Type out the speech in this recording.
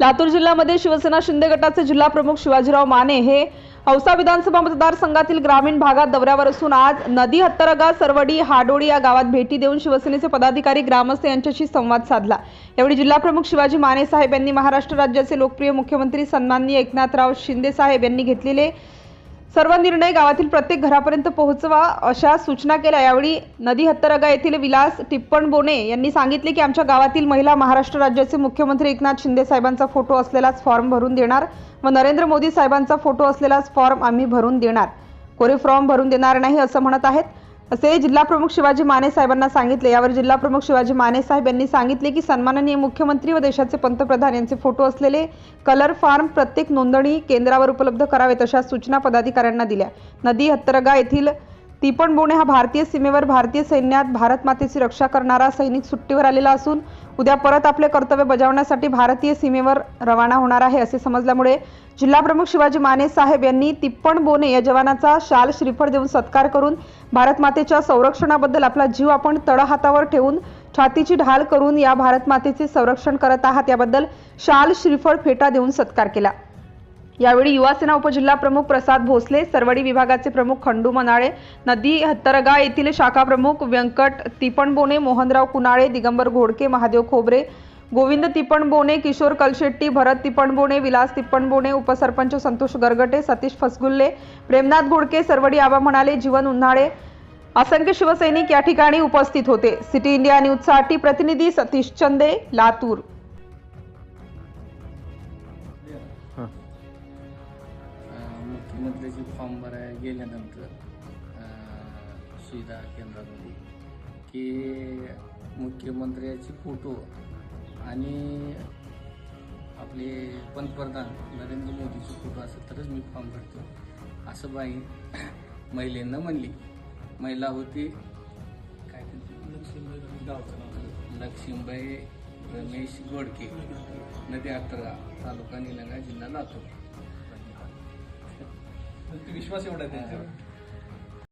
लातूर जिल्ह्यामध्ये शिवसेना शिंदे गटाचे जिल्हा प्रमुख शिवाजीराव माने हे औसा विधानसभा मतदारसंघातील ग्रामीण भागात दौऱ्यावर असून आज नदी हत्तरगा सरवडी हाडोळी या गावात भेटी देऊन शिवसेनेचे पदाधिकारी ग्रामस्थ यांच्याशी संवाद साधला. यावेळी जिल्हाप्रमुख शिवाजी माने साहेब यांनी महाराष्ट्र राज्याचे लोकप्रिय मुख्यमंत्री सन्माननीय एकनाथराव शिंदे साहेब यांनी घेतलेले सर्व निर्णय गावातील प्रत्येक घरापर्यंत पोहोचवा अशा सूचना केल्या. यावेळी नदी हत्तरगा येथील विलास टिप्पण बोने यांनी सांगितले की आमच्या गावातील महिला महाराष्ट्र राज्याचे मुख्यमंत्री एकनाथ शिंदे साहेबांचा फोटो असलेलाच फॉर्म भरून देणार व नरेंद्र मोदी साहेबांचा फोटो असलेलाच फॉर्म आम्ही भरून देणार. कोरे फॉर्म भरून देणार नाही असं म्हणत आहेत. असे जिल्हाप्रमुख शिवाजी माने साहेबांना सांगितले. यावर जिल्हाप्रमुख शिवाजी माने साहेब यांनी सांगितले की सन्माननीय मुख्यमंत्री व देशाचे पंतप्रधान यांचे फोटो असलेले कलर फार्म प्रत्येक नोंदणी केंद्रावर उपलब्ध करावेत अशा सूचना पदाधिकाऱ्यांना दिल्या. नदी हत्तरगा येथील तिपणबोणे हा भारतीय सीमेवर भारतीय सैन्यात भारत मातेची रक्षा करणारा सैनिक सुट्टीवर आलेला असून उद्या परत आपले कर्तव्य बजावण्यासाठी भारतीय सीमेवर रवाना होणार आहे असे समजल्यामुळे जिल्हाप्रमुख शिवाजी माने साहेब यांनी तिप्पण बोने या जवानाचा शाल श्रीफळ देऊन सत्कार करून भारत मातेच्या संरक्षणाबद्दल आपला जीव आपण तळहातावर ठेवून छातीची ढाल करून या भारत मातेचे संरक्षण करत आहात. याबद्दल शाल श्रीफळ फेटा देऊन सत्कार केला. यावेळी युवासेना उपजिल्हा प्रमुख प्रसाद भोसले सरवडी विभागाचे प्रमुख खंडू मनाळे नदी हत्तरगा येथील शाखा प्रमुख व्यंकट तिपणबोने मोहनराव कुनाळे दिगंबर घोडके महादेव खोबरे गोविंद तिपणबोने किशोर कलशेट्टी भरत तिपणबोने विलास तिपणबोने उपसरपंच संतोष गरगटे सतीश फसगुल्ले प्रेमनाथ घोडके सरवडी आबा म्हणाले जीवन उन्हाळे. असंख्य शिवसैनिक या ठिकाणी उपस्थित होते. सिटी इंडिया न्यूजसाठी प्रतिनिधी सतीश चंदे लातूर. मुख्यमंत्र्याची फॉर्म भरायला गेल्यानंतर सुविधा केंद्रामध्ये की मुख्यमंत्र्याचे फोटो आणि आपले पंतप्रधान नरेंद्र मोदीचे फोटो असेल तरच मी फॉर्म भरतो. असं बाई महिलेनं म्हणली. महिला होती काय त्यांचं? लक्ष्मीबाई रमेश गोडके. नदी आत्रा तालुका निलंगा जिल्हा लातूर. विश्वास एवढा त्यांच्यावर.